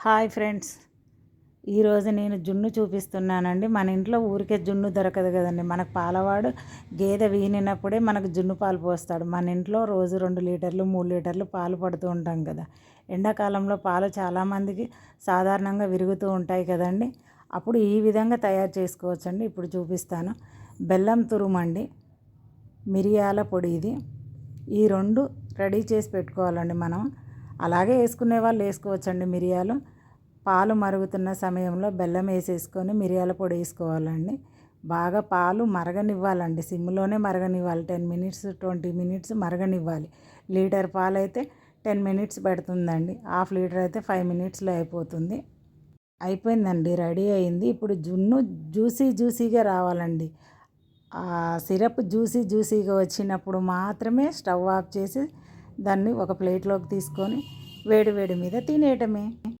Hi friends. ఈరోజు నేను జున్ను చూపిస్తున్నానండి. మన ఇంట్లో ఊరికే జున్ను దొరకదు కదండి. మనకు పాలవాడు గేదె వీనినప్పుడే మనకు జున్ను పాలు పోస్తాడు. మన ఇంట్లో రోజు రెండు లీటర్లు మూడు లీటర్లు పాలు పడుతూ ఉంటాం కదా. ఎండాకాలంలో పాలు చాలామందికి సాధారణంగా విరుగుతూ ఉంటాయి కదండి. అప్పుడు ఈ విధంగా తయారు చేసుకోవచ్చండి. ఇప్పుడు చూపిస్తాను. బెల్లం తురుమండి. మిరియాల పొడి ఇది. ఈ రెండు రెడీ చేసి పెట్టుకోవాలండి మనం. అలాగే వేసుకునే వాళ్ళు వేసుకోవచ్చండి మిరియాలు. పాలు మరుగుతున్న సమయంలో బెల్లం వేసేసుకొని మిరియాల పొడి వేసుకోవాలండి. బాగా పాలు మరగనివ్వాలండి. సిమ్లోనే మరగనివ్వాలి. టెన్ మినిట్స్ ట్వంటీ మినిట్స్ మరగనివ్వాలి. లీటర్ పాలు అయితే టెన్ మినిట్స్ పెడుతుందండి. హాఫ్ లీటర్ అయితే ఫైవ్ మినిట్స్లో అయిపోతుంది. అయిపోయిందండి. రెడీ అయింది. ఇప్పుడు జున్ను జ్యూసీ జ్యూసీగా రావాలండి. ఆ సిరప్ జ్యూసీ జ్యూసీగా వచ్చినప్పుడు మాత్రమే స్టవ్ ఆఫ్ చేసి దాన్ని ఒక ప్లేట్లోకి తీసుకొని వేడి వేడి మీద తినేయటమే.